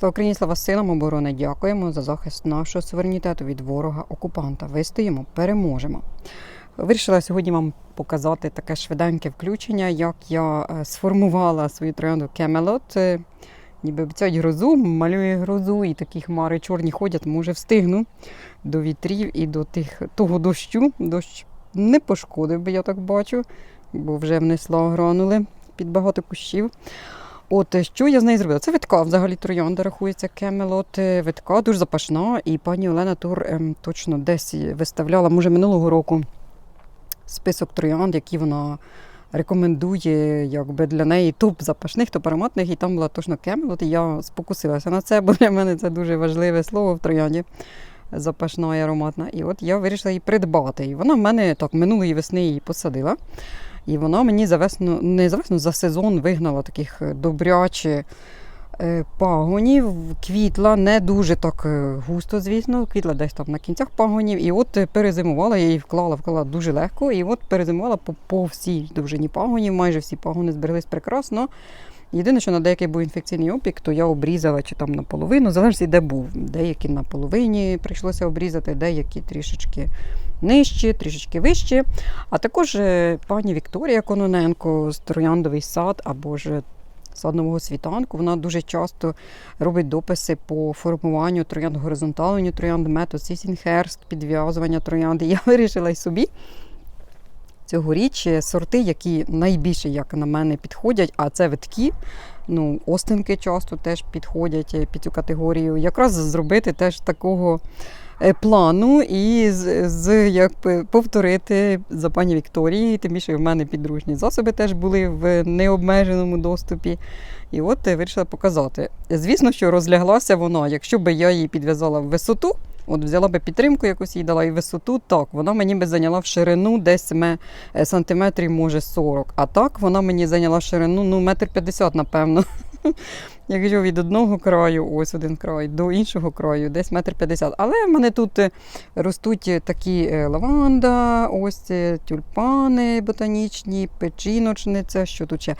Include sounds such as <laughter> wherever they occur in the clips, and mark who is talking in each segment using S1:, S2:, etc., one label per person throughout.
S1: Слава Україні, слава силам оборони! Дякуємо за захист нашого суверенітету від ворога-окупанта. Вистоїмо, переможемо. Вирішила сьогодні вам показати таке швиденьке включення, як я е, сформувала свою троянду Camelot. Е, Ніби обіцяють грозу, малює грозу, і такі хмари чорні ходять, може встигну до вітрів і до тих, того дощу. Дощ не пошкодив би, я так бачу, бо вже внесла гранули під багато кущів. От е, що я з нею зробила? Це витка, взагалі троянда рахується Кемелот. Е, Витка дуже запашна, і пані Олена Тур ем, точно десь виставляла, може, минулого року список троянд, які вона рекомендує якби для неї топ запашних, топ ароматних, і там була точно Кемелот. І я спокусилася на це, бо для мене це дуже важливе слово в троянді. Запашна і ароматна. І от я вирішила її придбати. І вона в мене так минулої весни її посадила. І вона мені за весну, не за весну, за сезон вигнала таких е, добряче е, пагонів, квітла не дуже так е, густо, звісно, квітла десь там на кінцях пагонів. І от перезимувала, я її вклала, вклала дуже легко. І от перезимувала по, по всій довжині пагонів. Майже всі пагони збереглись прекрасно. Єдине, що на деякий був інфекційний опік, то я обрізала чи там наполовину, залежить, де був. Деякі на половині прийшлося обрізати, деякі трішечки нижче, трішечки вище. А також е, пані Вікторія Кононенко з Трояндовий сад або ж сад нового світанку. Вона дуже часто робить дописи по формуванню троянд, горизонталенню троянд, метод Сісінхерст, підв'язування троянди. Я <laughs> вирішила й собі. Цьогоріч сорти, які найбільше, як на мене, підходять, а це витки. Ну, остинки часто теж підходять е, під цю категорію. Якраз зробити теж такого е, плану і з, з як повторити за пані Вікторії. Тим більше в мене підручні засоби теж були в необмеженому доступі. І от вирішила показати. Звісно, що розляглася вона, якщо б я її підв'язала в висоту. От взяла би підтримку, якусь їй дала і висоту, так, вона мені би зайняла в ширину десь е, сантиметрів, може 40. А так вона мені зайняла в ширину ну, метр п'ятдесят, напевно. <laughs> Якщо від одного краю, ось один край, до іншого краю, десь метр п'ятдесят. Але в мене тут е, ростуть е, такі лаванда, ось тюльпани ботанічні, печіночниця, що тут ще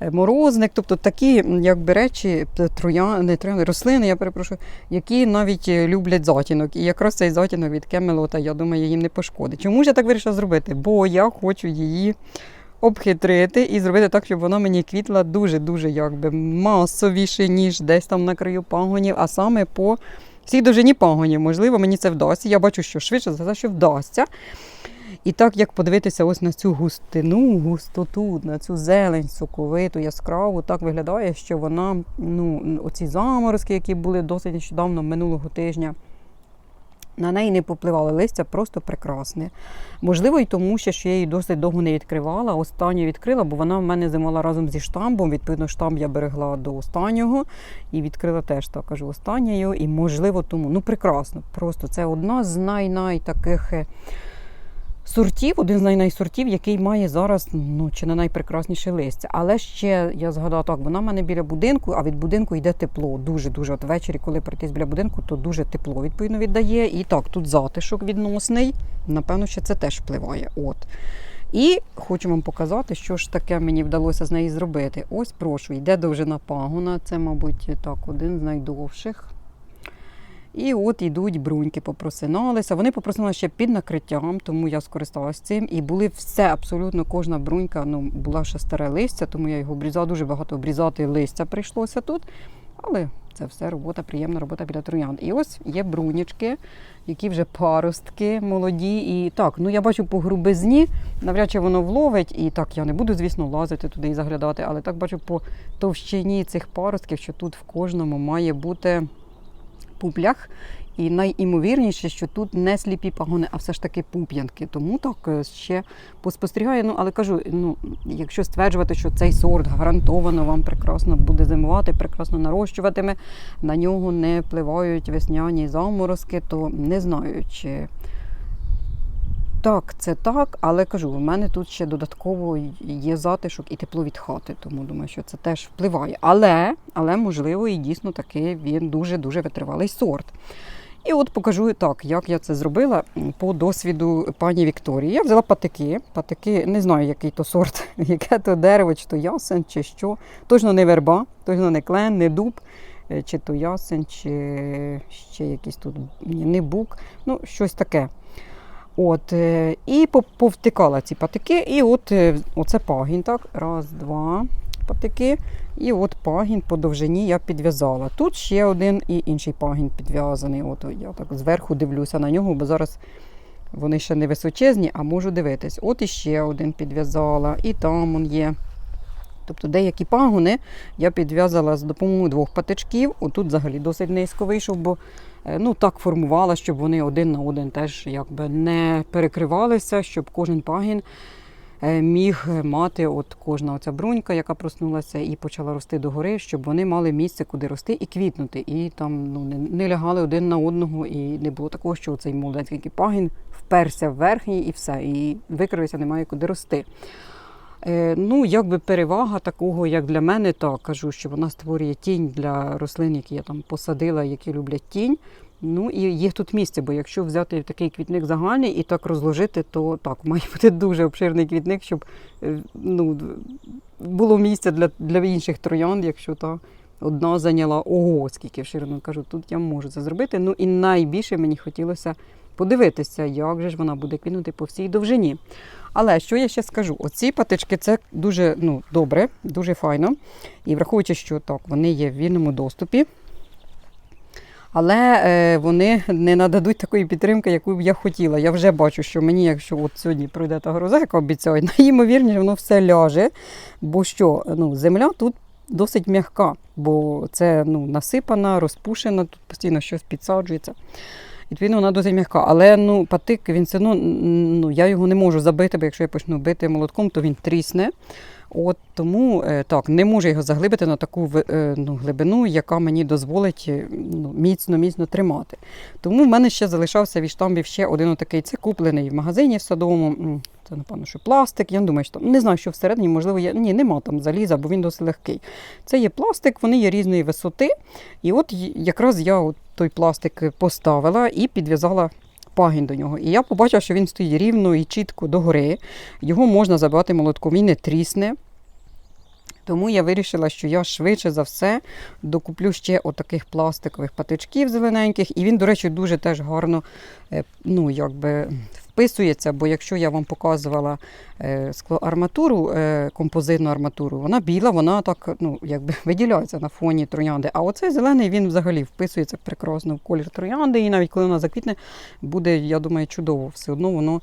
S1: морозник, тобто такі якби речі, троя, не трояни, рослини, я перепрошую, які навіть е, люблять затінок. І якраз цей затінок від Кемелота, я думаю, їм не пошкодить. Чому ж я так вирішила зробити? Бо я хочу її обхитрити і зробити так, щоб вона мені квітла дуже-дуже якби масовіше, ніж десь там на краю пагонів, а саме по всій довжині пагонів. Можливо, мені це вдасться. Я бачу, що швидше за те, що вдасться. І так як подивитися ось на цю густину, густоту, на цю зелень соковиту, яскраву, так виглядає, що вона, ну, оці заморозки, які були досить нещодавно минулого тижня, на неї не попливали листя, просто прекрасне. Можливо, і тому, що я її досить довго не відкривала. Останню відкрила, бо вона в мене зимала разом зі штамбом. Відповідно, штамб я берегла до останнього і відкрила теж так кажу останньою. І можливо тому. Ну, прекрасно. Просто це одна з най-най таких. Сортів, один з най-найсортів, який має зараз ну, чи не найпрекрасніше листя. Але ще я згадала так, вона в мене біля будинку, а від будинку йде тепло. Дуже-дуже. От ввечері, коли пройтись біля будинку, то дуже тепло відповідно віддає. І так, тут затишок відносний. Напевно, що це теж впливає. От. І хочу вам показати, що ж таке мені вдалося з неї зробити. Ось прошу, йде довжина пагона. Це, мабуть, так, один з найдовших. І от ідуть бруньки, попросиналися. Вони попросиналися ще під накриттям, тому я скористалася цим. І були все, абсолютно кожна брунька ну, була ще старе листя, тому я його обрізала. Дуже багато обрізати листя прийшлося тут. Але це все робота, приємна робота біля троянд. І ось є брунічки, які вже паростки молоді. І так, ну я бачу по грубизні, навряд чи воно вловить. І так, я не буду, звісно, лазити туди і заглядати, але так бачу по товщині цих паростків, що тут в кожному має бути пуплях. І найімовірніше, що тут не сліпі пагони, а все ж таки пуп'янки. Тому так е, ще поспостерігаю. Ну, але кажу, ну, якщо стверджувати, що цей сорт гарантовано вам прекрасно буде зимувати, прекрасно нарощуватиме, на нього не впливають весняні заморозки, то не знаю, чи так, це так, але кажу, в мене тут ще додатково є затишок і тепло від хати, тому думаю, що це теж впливає. Але, але можливо, і дійсно таки він дуже-дуже витривалий сорт. І от покажу так, як я це зробила по досвіду пані Вікторії. Я взяла патики. Патики, не знаю, який то сорт, <laughs> яке то дерево, чи то ясен, чи що. Точно не верба, точно не клен, не дуб. е, чи то ясень, чи ще якийсь тут не бук, ну щось таке. От, е, і повтикала ці патики, і от е, оце пагін, так, раз, два патики, і от пагін по довжині я підв'язала. Тут ще один і інший пагін підв'язаний. От я так зверху дивлюся на нього, бо зараз вони ще не височезні, а можу дивитись. От іще один підв'язала, і там він є. Тобто деякі пагони я підв'язала з допомогою двох патичків. Отут взагалі досить низько вийшов, бо е, ну, так формувала, щоб вони один на один теж якби не перекривалися, щоб кожен пагін е, міг мати от кожна оця брунька, яка проснулася і почала рости догори, щоб вони мали місце, куди рости і квітнути. І там ну, не, не лягали один на одного, і не було такого, що цей молоденький пагін вперся в верхній і все, і викрився, немає куди рости. Е, Ну, якби перевага такого, як для мене, так кажу, що вона створює тінь для рослин, які я там посадила, які люблять тінь. Ну і є тут місце, бо якщо взяти такий квітник загальний і так розложити, то так <laughs> має бути дуже обширний квітник, щоб е, ну, було місце для, для інших троянд, якщо та одна зайняла ого, скільки в ширину. Кажу, тут я можу це зробити. Ну і найбільше мені хотілося подивитися, як же ж вона буде квітнути по всій довжині. Але що я ще скажу? Оці патички це дуже ну, добре, дуже файно. І враховуючи, що так, вони є в вільному доступі. Але е, вони не нададуть такої підтримки, яку б я хотіла. Я вже бачу, що мені, якщо от сьогодні пройде та гроза, яка обіцяють, <laughs> найімовірніше, воно все ляже. Бо що, ну, земля тут досить м'яка, бо це ну, насипана, розпушена, тут постійно щось підсаджується. Відповідно, вона досить м'яка. Але ну, патик, він все одно, ну, я його не можу забити, бо якщо я почну бити молотком, то він трісне. От тому е, так, не можу його заглибити на таку е, ну, глибину, яка мені дозволить е, ну, міцно міцно тримати. Тому в мене ще залишався від штамбів ще один отакий. Це куплений в магазині в садовому. Це, напевно, що пластик. Я не думаю, що там не знаю, що всередині, можливо, є. Ні, нема там заліза, бо він досить легкий. Це є пластик, вони є різної висоти. І от якраз я от той пластик поставила і підв'язала пагін до нього. І я побачила, що він стоїть рівно і чітко догори. Його можна забивати молотком, він не трісне. Тому я вирішила, що я швидше за все докуплю ще отаких пластикових патичків зелененьких. І він, до речі, дуже теж гарно е, ну, якби, вписується, бо якщо я вам показувала е, склоарматуру, е, композитну арматуру, вона біла, вона так ну, якби <laughs> виділяється на фоні троянди. А оцей зелений він взагалі вписується прекрасно в колір троянди, і навіть коли вона заквітне, буде, я думаю, чудово. Все одно воно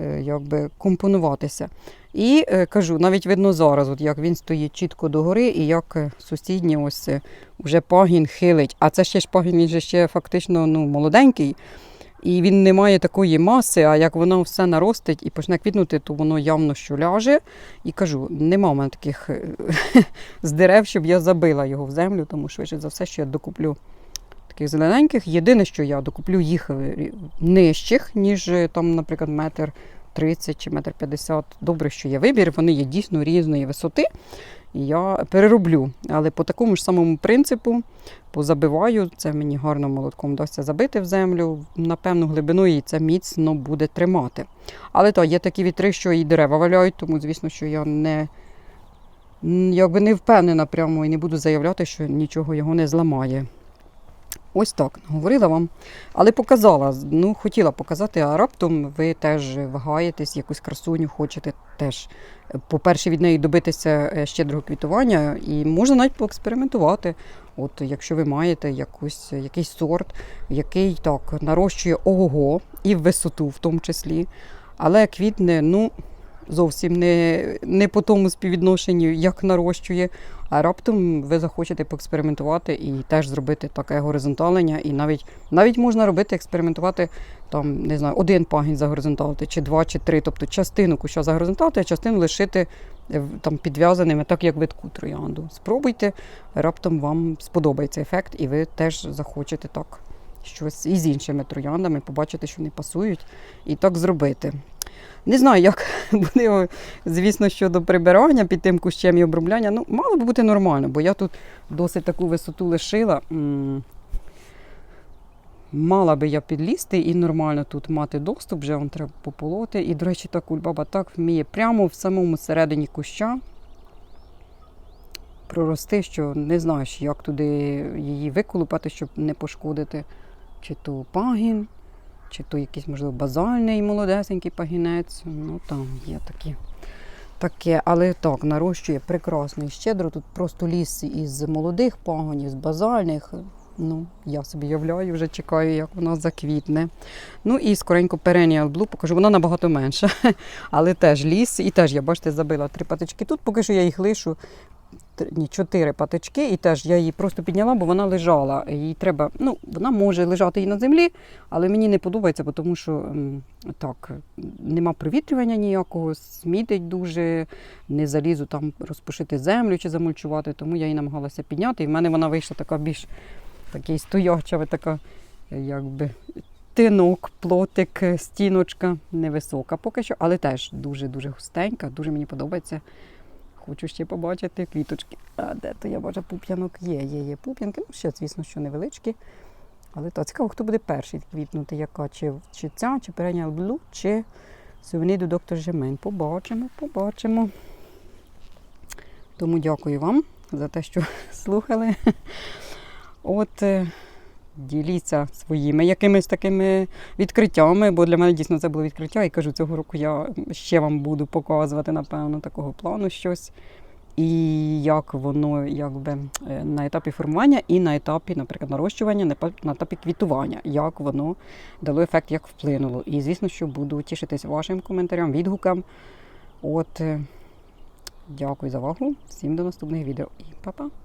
S1: е, якби компонуватися. І кажу, навіть видно зараз, от як він стоїть чітко догори, і як сусідній ось е, вже пагін хилить. А це ще ж пагін, він же ще фактично ну, молоденький. І він не має такої маси, а як воно все наростить і почне квітнути, то воно явно що ляже. І кажу, нема в мене таких <laughs> з дерев, щоб я забила його в землю, тому швидше за все, що я докуплю таких зелененьких. Єдине, що я докуплю їх е, нижчих, ніж е, там, наприклад, метр 30 чи метр 50. Добре, що є вибір, вони є дійсно різної висоти. Я перероблю. Але по такому ж самому принципу позабиваю, це мені гарно молотком вдасться забити в землю на певну глибину, і це міцно буде тримати. Але то є такі вітри, що і дерева валяють, тому звісно, що я не, якби не впевнена прямо і не буду заявляти, що нічого його не зламає. Ось так говорила вам, але показала. Ну, хотіла показати, а раптом ви теж вагаєтесь, якусь красуню хочете теж, е, по-перше, від неї добитися е, щедрого квітування, і можна навіть поекспериментувати. От якщо ви маєте якусь, якийсь сорт, який так нарощує ого і висоту, в тому числі, але квітне, ну. Зовсім не, не по тому співвідношенню, як нарощує, а раптом ви захочете поекспериментувати і теж зробити таке горизонталення. І навіть навіть можна робити, експериментувати там, не знаю, один пагін загоризонталити, чи два, чи три, тобто частину куща загоризонталити, а частину лишити е, там підв'язаними, так як витку троянду. Спробуйте, раптом вам сподобається ефект, і ви теж захочете так щось і з іншими трояндами, побачити, що вони пасують, і так зробити. Не знаю, як <laughs> буде, звісно, щодо прибирання під тим кущем і обробляння. Ну, мало би бути нормально, бо я тут досить таку висоту лишила. Мала би я підлізти і нормально тут мати доступ, вже вам треба пополоти. І, до речі, та кульбаба так вміє прямо в самому середині куща. прорости, що не знаєш, як туди її виколупати, щоб не пошкодити. Чи то пагін, чи то якийсь, можливо, базальний молодесенький пагінець. Ну там є такі. Таке, але так, нарощує прекрасно і щедро. Тут просто ліс із молодих пагонів, з базальних. Ну, я собі являю, вже чекаю, як вона заквітне. Ну і скоренько Perennial Blue покажу, вона набагато менша. <laughs> Але теж ліс, і теж я, бачите, забила три патички. Тут поки що я їх лишу. Ні, чотири патички, і теж я її просто підняла, бо вона лежала. Їй треба, ну, вона може лежати і на землі, але мені не подобається, тому що так, нема провітрювання ніякого, смітить дуже, не залізу там розпушити землю чи замульчувати, тому я її намагалася підняти. І в мене вона вийшла така більш такий стояча, така, якби. Тинок, плотик, стіночка невисока поки що, але теж дуже-дуже густенька, дуже мені подобається. Хочу ще побачити квіточки. А де то я бачу пуп'янок? Є, є, є пуп'янки. Ну, ще, звісно, що невеличкі. Але то цікаво, хто буде перший квітнути, яка чи, чи ця, чи Perennial Blue, чи du Dr. Germain. Побачимо, побачимо. Тому дякую вам за те, що <laughs> слухали. От е, діліться своїми якимись такими відкриттями, бо для мене дійсно це було відкриття. І кажу, цього року я ще вам буду показувати, напевно, такого плану щось. І як воно якби е, на етапі формування і на етапі, наприклад, нарощування, на етапі квітування, як воно дало ефект, як вплинуло. І звісно, що буду тішитись вашим коментарям, відгукам. От, е, дякую за увагу. Всім до наступних відео і па-па!